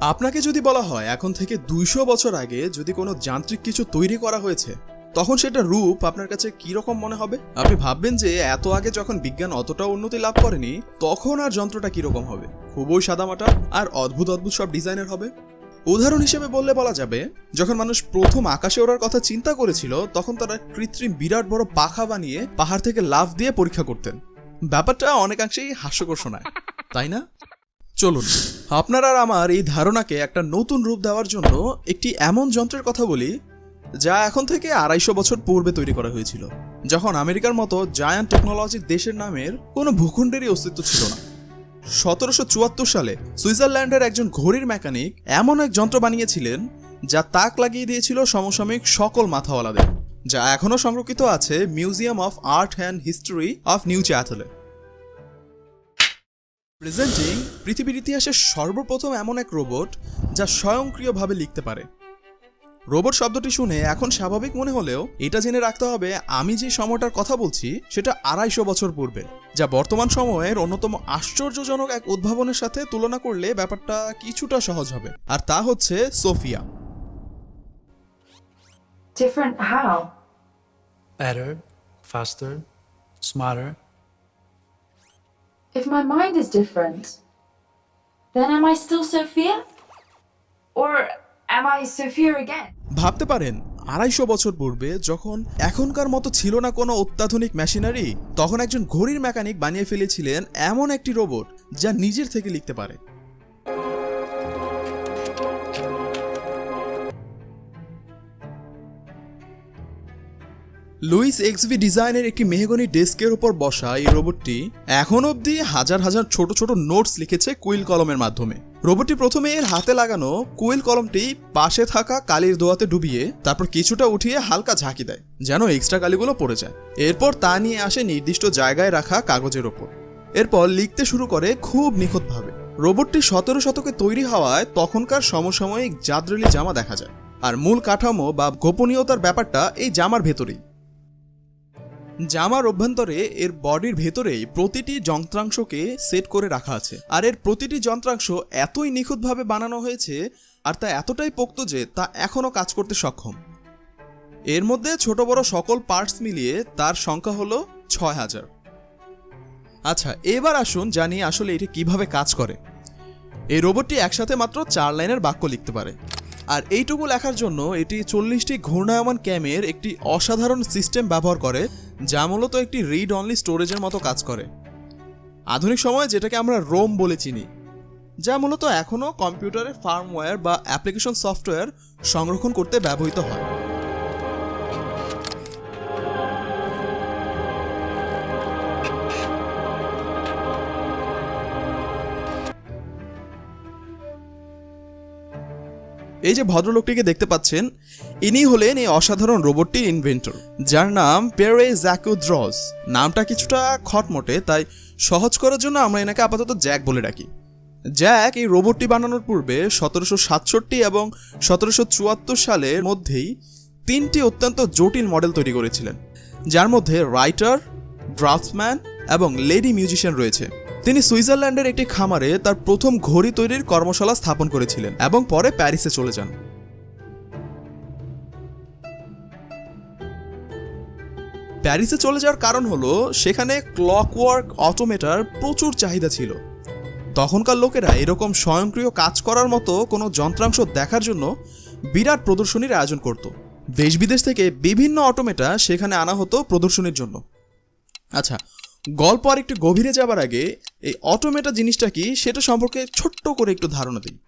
আপনাকে যদি বলা হয় এখন থেকে দুইশো বছর আগে যদি কোনো যান্ত্রিক কিছু তৈরি করা হয়েছে, তখন সেটা রূপ আপনার কাছে কি রকম মনে হবে? আপনি ভাববেন যে এত আগে যখন বিজ্ঞান অতটা উন্নতি লাভ করেনি, তখন আর যন্ত্রটা কীরকম হবে? খুবই সাদামাটা আর অদ্ভুত অদ্ভুত সব ডিজাইনের হবে। উদাহরণ হিসেবে বললে বলা যাবে, যখন মানুষ প্রথম আকাশে ওড়ার কথা চিন্তা করেছিল, তখন তারা কৃত্রিম বিরাট বড় পাখা বানিয়ে পাহাড় থেকে লাফ দিয়ে পরীক্ষা করতেন। ব্যাপারটা অনেকাংশেই হাস্যকর শোনায়। তাই না? চলুন। আপনার আর আমার এই ধারণাকে একটা নতুন রূপ দেওয়ার জন্য একটি এমন যন্ত্রের কথা বলি, যা এখন থেকে আড়াইশো বছর পূর্বে তৈরি করা হয়েছিল, যখন আমেরিকার মতো জায়ান্ট টেকনোলজির দেশের নামের কোনো ভূখণ্ডেরই অস্তিত্ব ছিল না। সতেরোশো চুয়াত্তর সালে সুইজারল্যান্ডের একজন ঘড়ির মেকানিক এমন এক যন্ত্র বানিয়েছিলেন, যা তাক লাগিয়ে দিয়েছিল সমসাময়িক সকল মাথাওয়ালাদের, যা এখনও সংরক্ষিত আছে museum of art and history of Neuchatel presenting পৃথিবীর ইতিহাসের সর্বপ্রথম এমন এক রোবট যা স্বয়ংক্রিয়ভাবে লিখতে পারে রোবট শব্দটি শুনে এখন স্বাভাবিক মনে হলেও এটা জেনে রাখতে হবে আমি যে সময়টার কথা বলছি সেটা আড়াইশো বছর পূর্বে যা বর্তমান সময়ের অন্যতম আশ্চর্যজনক এক উদ্ভাবনের সাথে তুলনা করলে ব্যাপারটা কিছুটা সহজ হবে আর তা হচ্ছে Sophia Different how? better, faster, smarter. If my mind is different, then am I still Sophia? Or am I Sophia again? ভাবতে পারেন আড়াইশো বছর পূর্বে যখন এখনকার মতো ছিল না কোনো অত্যাধুনিক মেশিনারি তখন একজন ঘড়ির মেকানিক বানিয়ে ফেলেছিলেন এমন একটি রোবট যা নিজের থেকে লিখতে পারে লুইস এক্সভি ডিজাইনের একটি মেহগনি ডেস্কের উপর বসা এই রোবটটি এখন অবধি হাজার হাজার ছোট ছোট নোটস লিখেছে কুইল কলমের মাধ্যমে। রোবটটি প্রথমে এর হাতে লাগানো কুইল কলমটি পাশে থাকা কালির দোয়াতে ডুবিয়ে তারপর কিছুটা উঠিয়ে হালকা ঝাঁকি দেয়, যেন এক্সট্রা কালিগুলো পড়ে যায়। এরপর তা নিয়ে আসে নির্দিষ্ট জায়গায় রাখা কাগজের ওপর এরপর লিখতে শুরু করে খুব নিখুঁতভাবে। রোবটটি সতেরো শতকে তৈরি হওয়ায় তখনকার সমসাময়িক জাদ্রেলি জামা দেখা যায়। আর মূল কাঠামো বা গোপনীয়তার ব্যাপারটা এই জামার ভেতরেই। জামার অভ্যন্তরে এর বডির ভেতরেই প্রতিটি যন্ত্রাংশকে সেট করে রাখা আছে। আর এর প্রতিটি যন্ত্রাংশ এতই নিখুঁতভাবে বানানো হয়েছে আর তা এতটাই পোক্ত যে তা এখনও কাজ করতে সক্ষম। এর মধ্যে ছোট বড় সকল পার্টস মিলিয়ে তার সংখ্যা হলো ছয় হাজার। আচ্ছা এবার আসুন জানি আসলে এটি কীভাবে কাজ করে। এই রোবটটি একসাথে মাত্র চার লাইনের বাক্য লিখতে পারে। আর এইটুকু লেখার জন্য এটি চল্লিশটি ঘূর্ণায়মান ক্যামের একটি অসাধারণ সিস্টেম ব্যবহার করে, যা মূলত একটি রিড অনলি স্টোরেজের মতো কাজ করে। আধুনিক সময়ে যেটাকে আমরা রোম বলে চিনি, যা মূলত এখনও কম্পিউটারে ফার্মওয়্যার বা অ্যাপ্লিকেশন সফটওয়্যার সংরক্ষণ করতে ব্যবহৃত হয়। এই যে ভদ্রলোকটিকে দেখতে পাচ্ছেন, ইনি হলেন এই অসাধারণ রোবটটির ইনভেন্টর যার নাম পেরে জ্যাকুদ্রস। নামটা কিছুটা খটমটে, তাই সহজ করার জন্য আমরা এনাকে আপাতত জ্যাক বলে ডাকি। জ্যাক এই রোবটটি বানানোর পূর্বে সতেরোশো সাতষট্টি এবং সতেরোশো চুয়াত্তর সালের মধ্যেই তিনটি অত্যন্ত জটিল মডেল তৈরি করেছিলেন, যার মধ্যে রাইটার, ড্রাফটসম্যান এবং লেডি মিউজিশিয়ান রয়েছে। তিনি সুইজারল্যান্ডের একটি খামারে তার প্রথম ঘড়ি তৈরির কর্মশালা স্থাপন করেছিলেন এবং পরে প্যারিসে চলে যান। প্যারিসে চলে যাওয়ার কারণ হলো, সেখানে ক্লকওয়ার্ক অটোমেটার প্রচুর চাহিদা ছিল। তখনকার লোকেরা এরকম স্বয়ংক্রিয় কাজ করার মতো কোনো যন্ত্রাংশ দেখার জন্য বিরাট প্রদর্শনীর আয়োজন করত। দেশ বিদেশ থেকে বিভিন্ন অটোমেটা সেখানে আনা হতো প্রদর্শনীর জন্য। আচ্ছা গল্প আর একটু গভীরে যাবার আগে এই অটোমেটা জিনিসটা কি সেটা সম্পর্কে ছোট্ট করে একটু ধারণা দিই।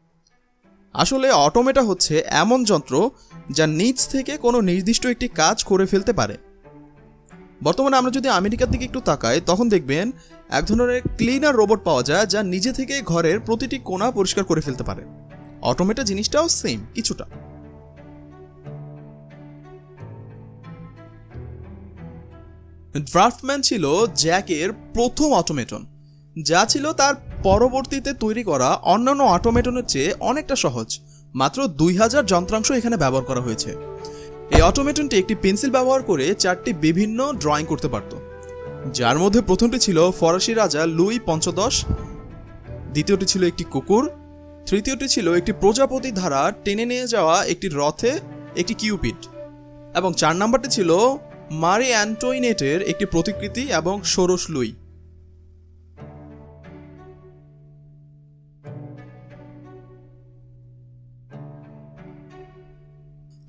আসলে অটোমেটা হচ্ছে এমন যন্ত্র যা নিজ থেকে কোনো নির্দিষ্ট একটি কাজ করে ফেলতে পারে। বর্তমানে আমরা যদি আমেরিকার দিকে একটু তাকাই, তখন দেখবেন এক ধরনের ক্লিনার রোবট পাওয়া যায় যা নিজে থেকে ঘরের প্রতিটি কোণা পরিষ্কার করে ফেলতে পারে। অটোমেটা জিনিসটাও সেম, কিছুটা। ড্রাফটম্যান ছিল জ্যাকের প্রথম অটোমেটন যা ছিল তার পরবর্তীতে তৈরি করা অন্যান্য অটোমেটনের চেয়ে অনেকটা সহজ, মাত্র দুই হাজার যন্ত্রাংশ এখানে ব্যবহার করা হয়েছে। এই অটোমেটনটি একটি পেন্সিল ব্যবহার করে চারটি বিভিন্ন ড্রয়িং করতে পারত, যার মধ্যে প্রথমটি ছিল ফরাসি রাজা লুই পঞ্চদশ, দ্বিতীয়টি ছিল একটি কুকুর, তৃতীয়টি ছিল একটি প্রজাপতি ধারা টেনে নিয়ে যাওয়া একটি রথে একটি কিউপিড, এবং চার নাম্বারটি ছিল মারি অ্যান্টোইনেটের একটি প্রতিকৃতি এবং ষোড়শ লুই।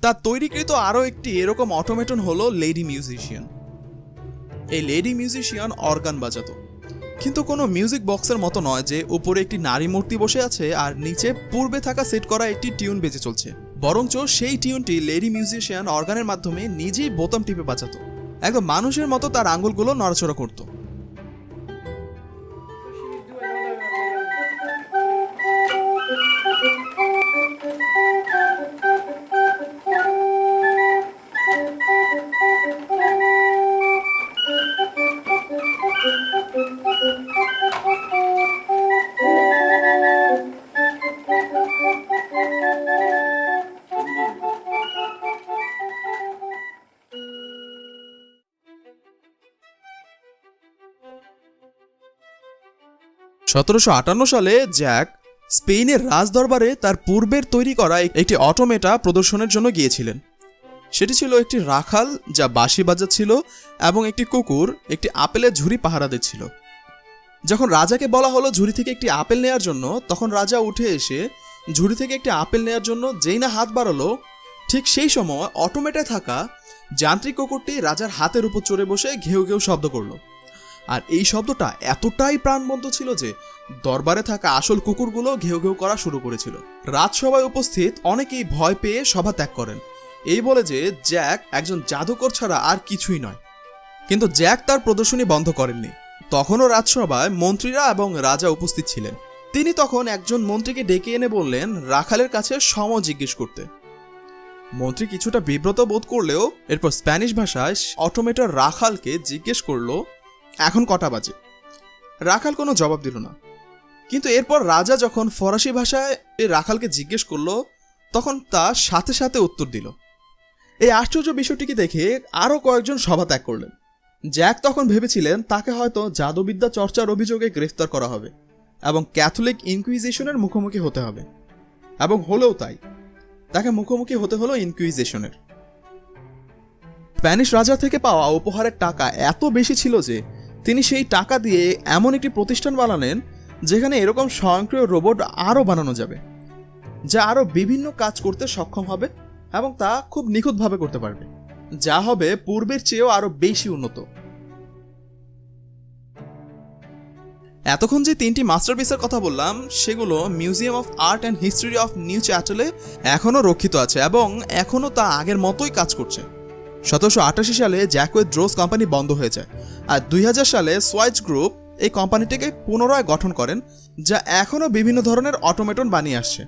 তার তৈরিকৃত আরও একটি এরকম অটোমেটন হলো লেডি মিউজিশিয়ান এই লেডি মিউজিশিয়ান অর্গান বাজাতো। কিন্তু কোনো মিউজিক বক্সের মতো নয় যে উপরে একটি নারী মূর্তি বসে আছে আর নিচে পূর্বে থাকা সেট করা একটি টিউন বেজে চলছে। বরঞ্চ সেই টিউনটি লেডি মিউজিশিয়ান অর্গানের মাধ্যমে নিজেই বোতাম টিপে বাজাতো একদম মানুষের মতো তার আঙুলগুলো নড়াচড়া করতো। সতেরোশো আটান্ন সালে জ্যাক স্পেনের রাজদরবারে তার পূর্বের তৈরি করা একটি অটোমেটা প্রদর্শনের জন্য গিয়েছিলেন। সেটি ছিল একটি রাখাল যা বাঁশি বাজাচ্ছিল এবং একটি কুকুর, একটি আপেলের ঝুড়ি পাহারা দিচ্ছিল যখন রাজাকে বলা হলো ঝুড়ি থেকে একটি আপেল নেয়ার জন্য, তখন রাজা উঠে এসে ঝুড়ি থেকে একটি আপেল নেয়ার জন্য যেই না হাত বাড়ালো, ঠিক সেই সময় অটোমেটে থাকা যান্ত্রিক কুকুরটি রাজার হাতের উপর চড়ে বসে ঘেউ ঘেউ শব্দ করল। আর এই শব্দটা এতটাই প্রাণবন্ত ছিল যে দরবারে থাকা আসল কুকুরগুলো ঘেউ ঘেউ করা শুরু করেছিল। রাজসভায় উপস্থিত অনেকেই ভয় পেয়ে সভা ত্যাগ করেন। এই বলে যে জ্যাক একজন জাদুকর ছাড়া আর কিছুই নয়। কিন্তু জ্যাক তার প্রদর্শনী বন্ধ করেননি। তখনও রাজসভায় মন্ত্রীরা এবং রাজা উপস্থিত ছিলেন। তিনি তখন একজন মন্ত্রীকে ডেকে এনে বললেন রাখালের কাছে সম জিজ্ঞেস করতে। মন্ত্রী কিছুটা বিব্রত বোধ করলেও এরপর স্প্যানিশ ভাষায় অটোমেটর রাখালকে জিজ্ঞেস করল এখন কটা বাজে? রাখাল কোনো জবাব দিল না। কিন্তু এরপর রাজা যখন ফরাসি ভাষায় রাখালকে জিজ্ঞেস করল, তখন তা সাথে সাথে উত্তর দিল। এই আশ্চর্য বিষয়টিকে দেখে আরও কয়েকজন সভা ত্যাগ করলেন। জ্যাক তখন ভেবেছিলেন তাকে হয়তো জাদুবিদ্যা চর্চার অভিযোগে গ্রেফতার করা হবে এবং ক্যাথলিক ইনকুইজিশনের মুখোমুখি হতে হবে। এবং হলেও তাই, তাকে মুখোমুখি হতে হলো ইনকুইজিশনের। স্প্যানিশ রাজা থেকে পাওয়া উপহারের টাকা এত বেশি ছিল যে তিনি সেই টাকা দিয়ে এমন একটি প্রতিষ্ঠান বানালেন যেখানে এরকম স্বয়ংক্রিয় রোবট আরও বানানো যাবে, যা আরও বিভিন্ন কাজ করতে সক্ষম হবে এবং তা খুব নিখুঁতভাবে করতে পারবে, যা হবে পূর্বের চেয়েও আরও বেশি উন্নত। এতক্ষণ যে তিনটি মাস্টারপিসের কথা বললাম, সেগুলো museum of art and history of Neuchatel এখনও রক্ষিত আছে এবং এখনও তা আগের মতোই কাজ করছে। সতেরোশো আটাশি সালে জ্যাকওয়েথ ড্রোস কোম্পানি বন্ধ হয়ে যায় আর দুই হাজার সালে সোয়াইচ গ্রুপ এই কোম্পানিটিকে পুনরায় গঠন করেন, যা এখনও বিভিন্ন ধরনের অটোমেটন বানিয়ে আসছে।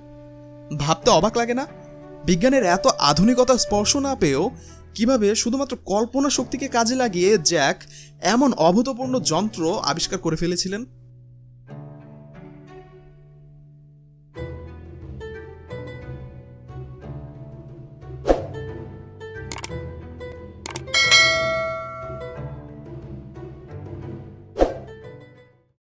ভাবতে অবাক লাগে না? বিজ্ঞানের এত আধুনিকতা স্পর্শ না পেয়েও কীভাবে শুধুমাত্র কল্পনা শক্তিকে কাজে লাগিয়ে জ্যাক এমন অভূতপূর্ণ যন্ত্র আবিষ্কার করে ফেলেছিলেন?